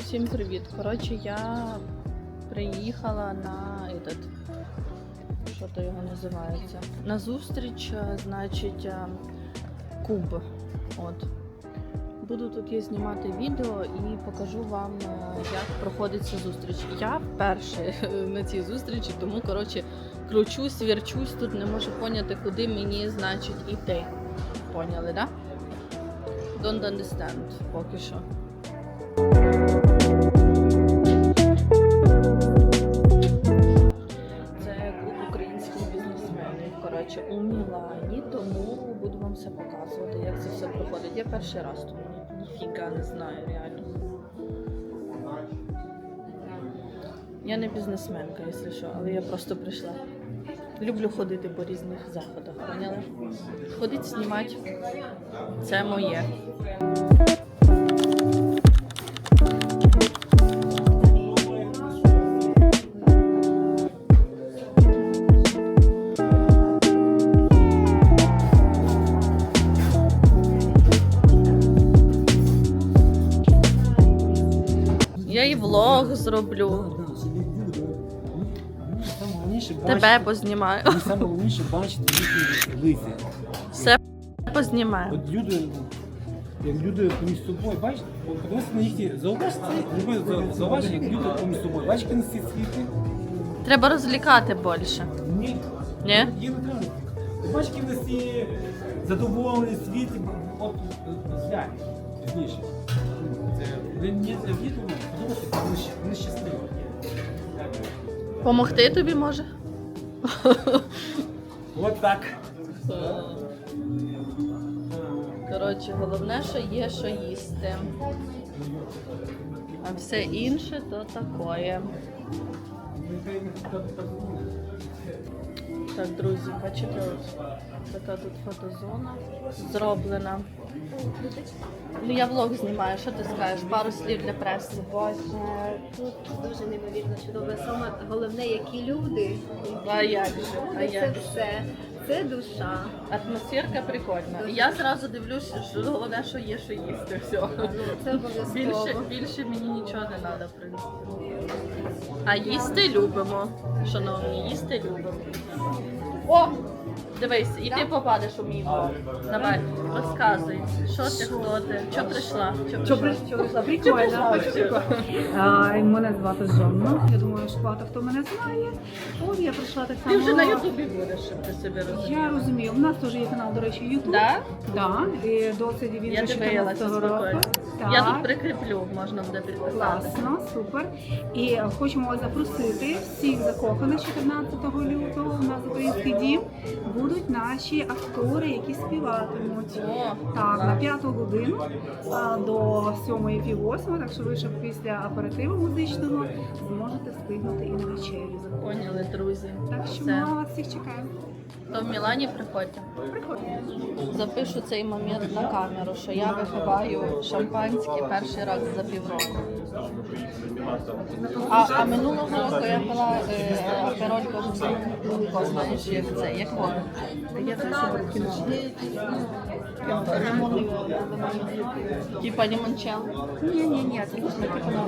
всім привіт. Коротше, я приїхала на этот, що то його називається? На зустріч, е, значить, е, куб. От. Буду тут я знімати відео і покажу вам, е, як проходить ця зустріч. Я вперше на цій зустрічі, тому коротше кручусь, вірчусь, тут не можу поняти, куди мені значить іти. Поняли, да? Don't understand поки що. Тому все показувати, як це все проходить. Я перший раз тут ніфіга не знаю реально. Я не бізнесменка, якщо що, але я просто прийшла. Люблю ходити по різних заходах, Поняла? Ходить, знімати. Це моє. Влог зроблю. Тебе познімаю. найголовніше бачити їхні лиця. Все познімаю. От люди, як люди поміж собою, бачите, подивися на їхні зауважте, зауважте, як люди поміж собою. Бачиш, які носять світи? Треба розлікати більше. Ні. Ні? Не треба. Ти бачиш, які в нас є задоволені світи, от зв'язки пізніше. Відомо, подумати, вони щасливі. Помогти тобі може? От так. Коротше, головне, що є, що їсти. А все інше то такое. Так, друзі, бачите, така тут фотозона зроблена. Ну, я влог знімаю, що ти скажеш? Пару слів для преси. Боже, тут дуже неймовірно чудово. Саме головне, які люди. А як же? А Це як же? все. Це душа. Атмосферка прикольна. І я зразу дивлюся, що головне, що є, що їсти. Все. Це обов'язково. Більше, більше мені нічого не треба, в принципі. А їсти любимо. Шановні, їсти любимо. О! Дивись, і ти попадеш у мій блог. Давай, розказуй, що ти, хто ти, що прийшла? Що прийшла? прийшла? Прикольно. А, і Мене звати Жанна. Я думаю, що багато хто мене знає. От я прийшла так само. Ти вже на Ютубі будеш, щоб ти собі Я розумію. У нас теж є канал, до речі, Ютуб. Да? Да, і досить він Я дивилася 14 року. спокійно. Я тут прикріплю, можна буде підписати. Класно, супер. І хочемо вас запросити всіх закоханих 14 лютого. У нас український дім будуть наші актори, які співатимуть. О, Так, на п'яту годину а, до сьомої пів восьмої, так що ви ще після аперитиву музичного зможете встигнути і на вечерю. Поняли, друзі. Так що Все. ми вас всіх чекаємо. То в Мілані приходьте. Запишу цей момент на камеру, що я випиваю шампанське перший раз за півроку. А, а минулого року я пила е, апероль Козак. знаєш, як це, як воно. Я в кіно. Типа лімончел. Ні, ні, ні, це просто типу на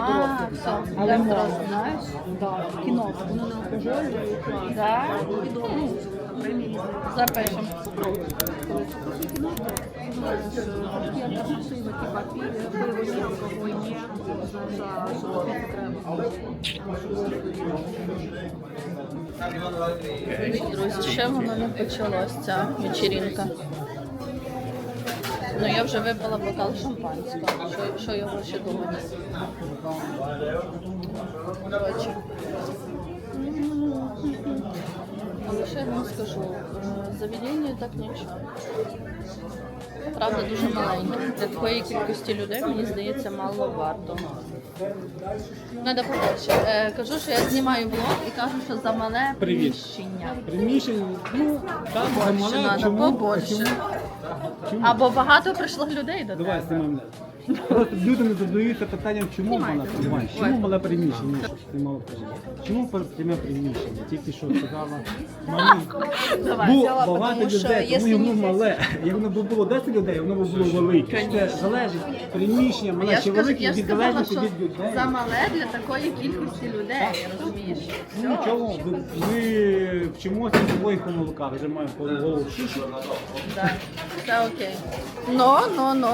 А, все. Але зразу. знаєш, да, кіно, воно не алкогольне і. Да? Відомо. Премії. Запишемо. Такі Друзі, ще воно не почалось, ця вечірінка. Ну я вже випила бокал шампанського. Що, що його ще думати? Але що я вам скажу? Е, Заведення так нічого. Правда, дуже маленьке. Для такої кількості людей, мені здається, мало варто. Надо побольше. Е, кажу, що я знімаю влог і кажу, що за мале Привіт. приміщення. Приміщення, ну, там Побольше замале, надо, чому? побольше. Чому? Чому? Або багато прийшло людей до Давай тебе. знімаємо. Просто люди не задаються питанням, чому мале приміщення? Чому мале приміщення? Ти мало приміщення. Чому пряме приміщення? Тільки що сказала Бо багато людей, тому йому мале. Як воно б було 10 людей, воно б було велике. Це залежить приміщення, мале чи велике від залежності від людей. замале для такої кількості людей, розумієш? Ну нічого, ми вчимося з своїх помилках, вже маємо по голову шишу. Все окей. Ну, ну, ну.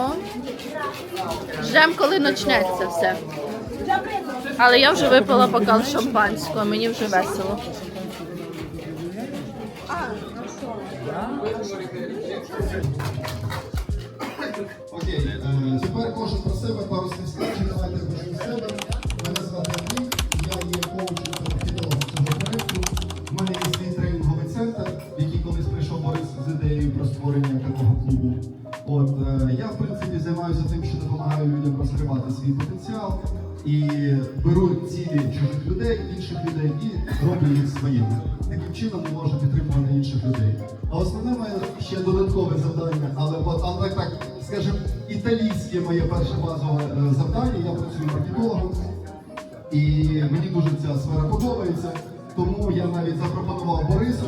Ждем, коли почнеться все. Але я вже випила бокал шампанського, мені вже весело. Окей, е, тепер кожен про себе пару слів своїми. Таким чином ми можемо підтримувати інших людей. А основне моє ще додаткове завдання, але але так, скажімо, італійське моє перше базове е, завдання. Я працюю маркетологом, і мені дуже ця сфера подобається. Тому я навіть запропонував Борису,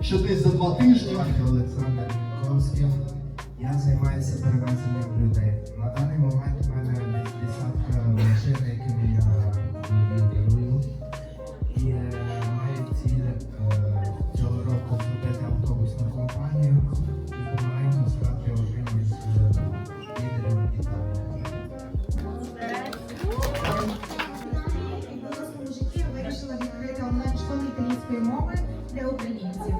що десь за два тижні Олександр Ковський. Я займаюся перевезенням людей. На даний момент італійської мови для українців.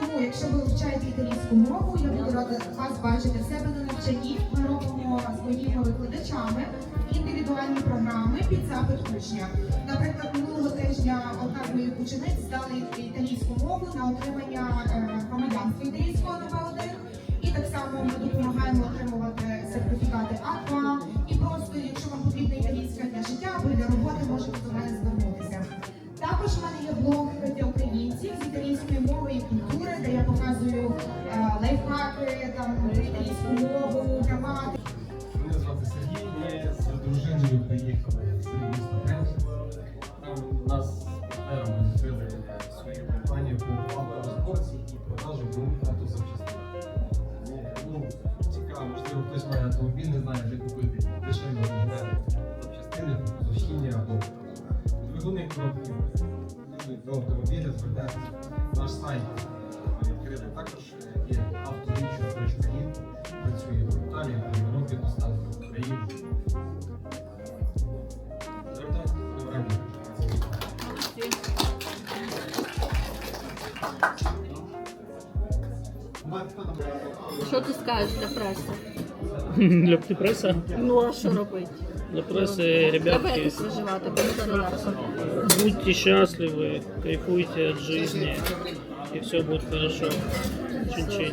Тому, якщо ви вивчаєте італійську мову, я буду рада вас бачити в себе на навчанні. Ми робимо з моїми викладачами індивідуальні програми під запит учня. Наприклад, минулого тижня одна моїх учениць здали італійську мову на отримання е, громадянства італійського на В1. І так само ми допомагаємо отримувати сертифікати А2. Мене звати Сергій, ми з дружиною приїхали з міста Брент. Там нас з партнерами відкрили свою компанію по авторозборці і продажу автозапчастин. Ну, цікаво, можливо, хтось має автомобіль, не знає, де купити дешеві оригінальні запчастини, зрощення або двигуни коробки до автомобіля звертайтеся. Наш сайт ми відкрили також є авторічу.ін, працює в Італії, в Європі, доставка в Україну. Звертайтеся, ми раді. Що ти скажеш для преси? Для пресса, Ну а що робити? для прессы, Треба ребятки, якось виживати, бо це нелегко. будьте счастливы, кайфуйте от жизни, и все будет хорошо. Чин-чин.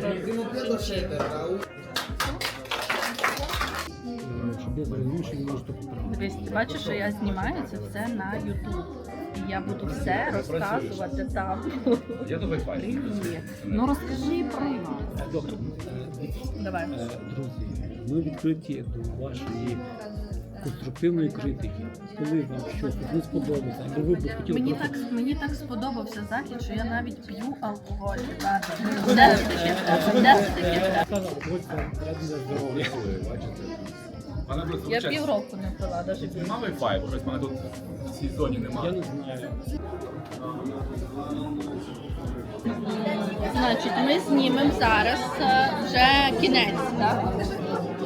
Дивись, ти бачиш, що я знімаю це все на YouTube. І я буду все розказувати там. Я до Wi-Fi. Привіт. Ну розкажи про нас. Добре. Давай. Е, Друзі, ми відкриті до вашої конструктивної критики. Коли вам щось не сподобається, або ви б хотіли Мені просто- так мені так сподобався захід, що я навіть п'ю алкоголь. ребята. Де це таке? Де це таке? Сказав, ось це здоров'я. Я півроку не пила, навіть більше. Нема Wi-Fi, бо щось в мене тут в цій зоні Я немає. не знаю. Значить, ми знімемо зараз е, вже кінець, так?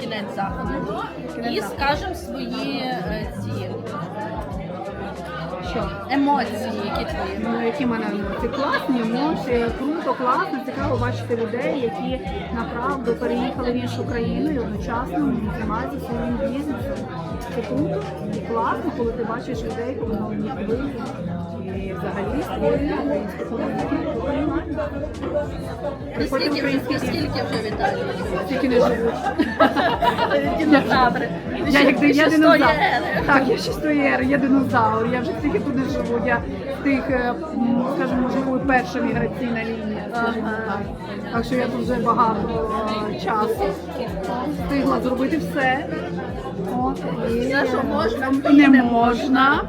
Кінець заходу. І скажемо свої е, ці Що? емоції, які твої. Ну, які мене емоції? Класні емоції, круто, класно, цікаво бачити людей, які направду переїхали в іншу країну і одночасно займаються своїм бізнесом. Це круто і класно, коли ти бачиш людей, коли на одній хвилі і взагалі політику. Приходьте в. Скільки вже в Італії? Тільки не живуть. Динозаври. Я як я динозавр. Так, я ще стоєр, я динозавр. Я вже стільки тут не живу. Я тих, е, скажімо, можливо, перша міграційна лінія. скажімо так. Що я тут вже багато е, часу встигла зробити все. От, і Все, що можна, і не можна.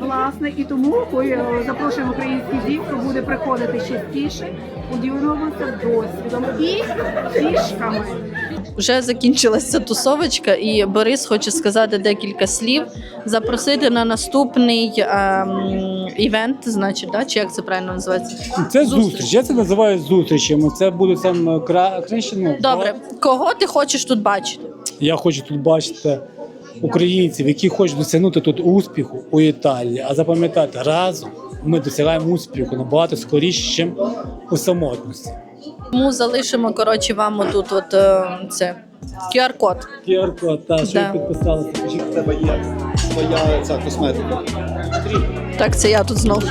Власне, і тому е, запрошуємо український дім, хто буде приходити частіше, поділимося досвідом і фішками. Вже закінчилася тусовочка, і Борис хоче сказати декілька слів, запросити на наступний ем, івент, значить, да? чи як це правильно називається? Це зустріч. Я це називаю зустрічами. Це буде сам е, кра... краще. Ну, Добре, кого ти хочеш тут бачити? Я хочу тут бачити українців, які хочуть досягнути тут успіху у Італії. А запам'ятати, разом ми досягаємо успіху набагато скоріше, ніж у самотності. Тому залишимо коротше вам отут от е, це QR-код. QR-код, та що Да. підписалися. У тебе є своя ця косметика. Так, це я тут знов.